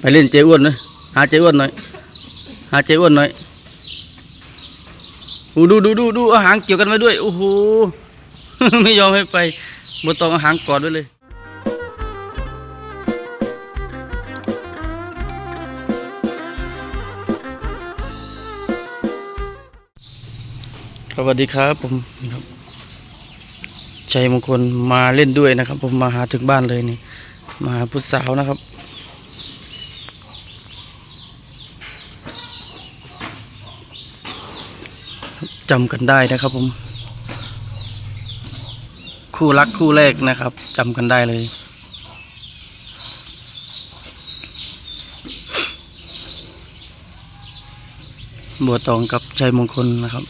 ไปเล่นเจ้อ้วนหน่อยหาเจ้อ้วนหน่อย หาเจ้อ้วนหน่อยดูดูดูดูดูเอาหางเกี่ยวกันไว้ด้วย โอ้โห ไม่ยอมให้ไปบนตองเอาหางกอดไว้เลยสวัสดีครับผมครับชัยมงคลมาเล่นด้วยนะครับ ผมมาหาถึงบ้านเลยนี่ มาหาผู้สาวนะครับ จำกันได้นะครับผม คู่รักคู่แรกนะครับจำกันได้เลย บัวตองกับชัยมงคลนะครับ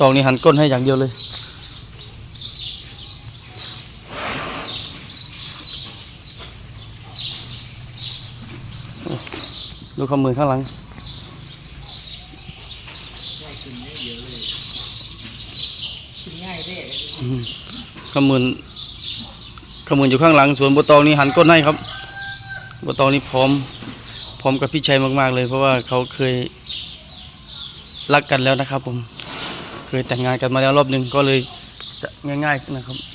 ตองนี่หันก้นให้อย่างเดียวเลย ดูข้อมือข้างหลังอืมข้อมือข้อมืออยู่ข้างหลังส่วนบัวตองนี่หันก้นให้ครับบัวตองนี่พร้อม พร้อมกับพี่ชัยมาก ๆ เลย เพราะว่าเขาเคยรักกันแล้วนะครับ ผม เคยแต่งงานกันมาแล้วรอบหนึ่งก็เลยจะง่าย ๆนะครับ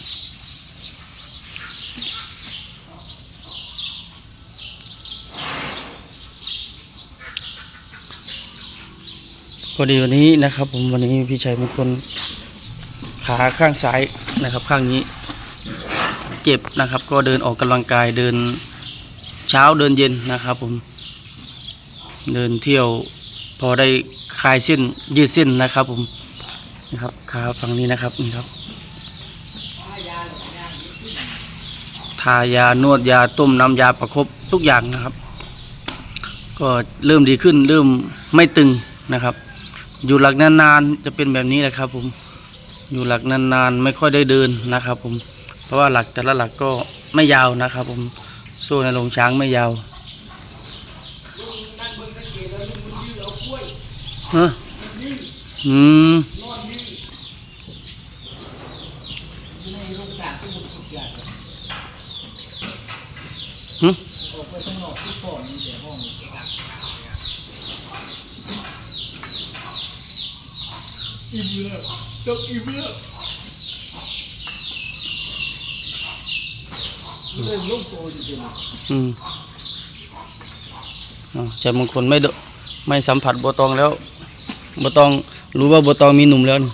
พอดีวันนี้นะครับ ผมวันนี้พี่ชัยมงคลขาข้างซ้ายนะครับ ข้างนี้ เจ็บนะครับ ก็เดินออกกำลังกายเดินเช้าเดินเย็นนะครับ ผม เดินเที่ยว พอได้คลายเส้นยืดเส้นนะครับ ผมนะครับขาฝั่งนี้นะครับนี่ครับ ทายานวดยาต้มน้ำยาประคบทุกอย่างนะครับ ก็เริ่มดีขึ้นเริ่มไม่ตึงนะครับ อยู่หลักนานๆจะเป็นแบบนี้แหละครับ ผม อยู่หลักนานๆไม่ค่อยได้เดินนะครับ ผม เพราะว่าหลักแต่ละหลักก็ไม่ยาวนะครับ ผมโซ่ในโรงช้างไม่ยาวฮ้ออืมหึอิ่ มแล้วจกอิ่มแล้วเล่นลูกโตจริงอืมอ่าชัยมงคลไม่เดไม่สัมผัสบัวตองแล้วบัวตองรู้ว่าบัวตองมีหนุ่มแล้วนี่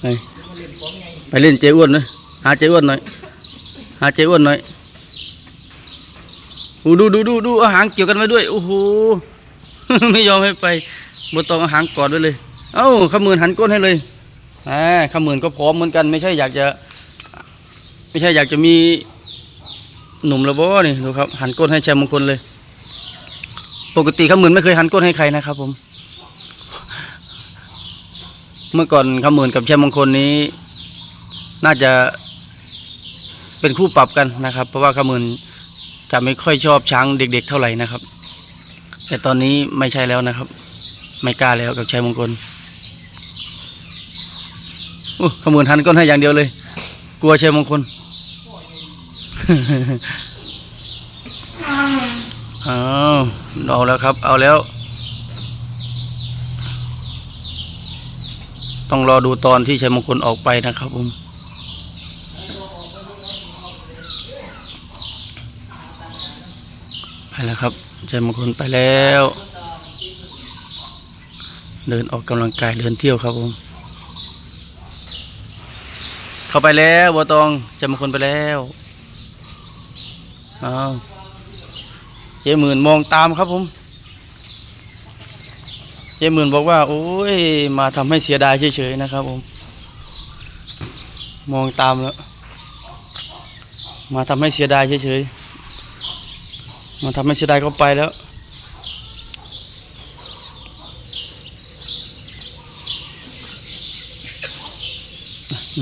ไปไปเล่นเจ้อ้วนหน่อยหาเจ้อ้วนหน่อยหาเจ้อ้วนหน่อยดูดูดูดูดูเอาหางเกี่ยวกันไว้ด้วยโอ้โห ไม่ยอมให้ไป บัวตองเอาหางกอดไว้เลย เอ้าขมือนหันก้นให้เลยอ่าขมือนก็พร้อมเหมือนกัน ไม่ใช่อยากจะ ไม่ใช่อยากจะมีหนุ่มระบอนี่ดูครับ หันก้นให้แชมมงคลเลย ปกติขมือนไม่เคยหันก้นให้ใครนะครับ ผม เมื่อก่อนขมือนกับแชมมงคลนี้ น่าจะเป็นคู่ปรับกันนะครับ เพราะว่าขมือนจะไม่ค่อยชอบช้างเด็ก ๆ เท่าไหร่นะครับ แต่ตอนนี้ไม่ใช่แล้วนะครับ ไม่กล้าแล้วกับชัยมงคลโอ้ขมือนหันก้นให้อย่างเดียวเลย กลัวชัยมงคลเอาเอาแล้วครับ เอาแล้ว ต้องรอดูตอนที่ชัยมงคลออกไปนะครับผมไปแล้วครับชัยมงคลไปแล้ว เดินออกกำลังกายเดินเที่ยวครับผม เข้าไปแล้วบัวตองชัยมงคลไปแล้วอ้าวเจ๊หมื่นมองตามครับผม เจ๊หมื่นบอกว่า โอ้ย มาทำให้เสียดายเฉยๆนะครับผม มองตามแล้ว มาทำให้เสียดายเฉยๆมาทำให้เสียดายก็ไปแล้ว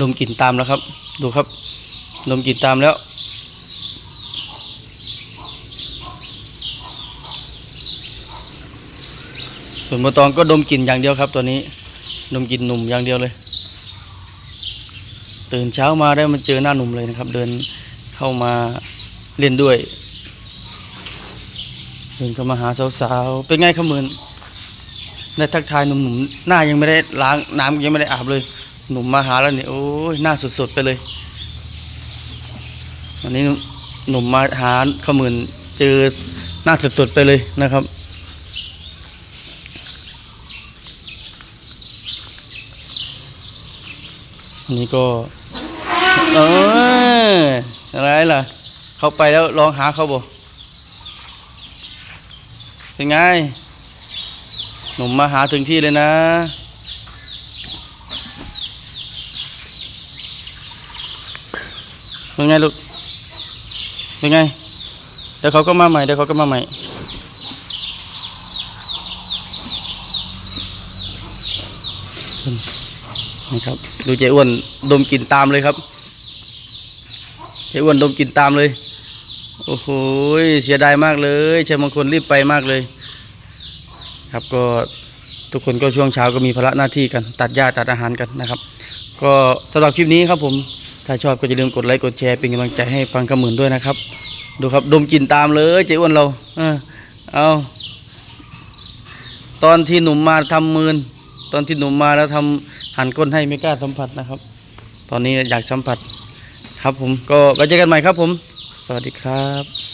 ดมกลิ่นตามแล้วครับ ดูครับ ดมกลิ่นตามแล้ว ส่วนบัวตองก็ดมกลิ่นอย่างเดียวครับ ตัวนี้ ดมกลิ่นหนุ่มอย่างเดียวเลย ตื่นเช้ามาได้มาเจอหน้าหนุ่มเลยนะครับ เดินเข้ามาเล่นด้วย เดินเข้ามาหาสาวๆ เป็นไงขมือนได้ทักทายหนุ่มๆ หน้ายังไม่ได้ล้างน้ำยังไม่ได้อาบเลย หนุ่มมาหาแล้วเนี่ยโอ้ยหน้าสดๆไปเลยวันนี้หนุ่มมาหาขมือนเจอหน้าสดๆไปเลยนะครับอันนี้ก็ เอออะไรล่ะ เขาไปแล้วลองหาเขาบ่เป็นไง หนุ่มมาหาถึงที่เลยนะ เป็นไงลูก เป็นไง เดี๋ยวเขาก็มาใหม่ เดี๋ยวเขาก็มาใหม่ นี่ครับ ดูเจ้อ้วนดมกลิ่นตามเลยครับ เจ้อ้วนดมกลิ่นตามเลย โอ้โห เสียดายมากเลยชัยมงคลรีบไปมากเลย ครับก็ทุกคนก็ช่วงเช้าก็มีภาระหน้าที่กัน ตัดหญ้าตัดอาหารกันนะครับ ก็สำหรับคลิปนี้ครับผม ถ้าชอบก็อย่าลืมกดไลค์กดแชร์เป็นกำลังใจให้ฟังขมื่นด้วยนะครับ ดูครับดมกลิ่นตามเลยเจ้อ้วนเราเออเอาตอนที่หนุ่มมาทำมืนตอนที่หนุ่มมาแล้วทำหันก้นให้ไม่กล้าสัมผัสนะครับ ตอนนี้อยากสัมผัสครับผมก็ไว้เจอกันใหม่ครับผม สวัสดีครับ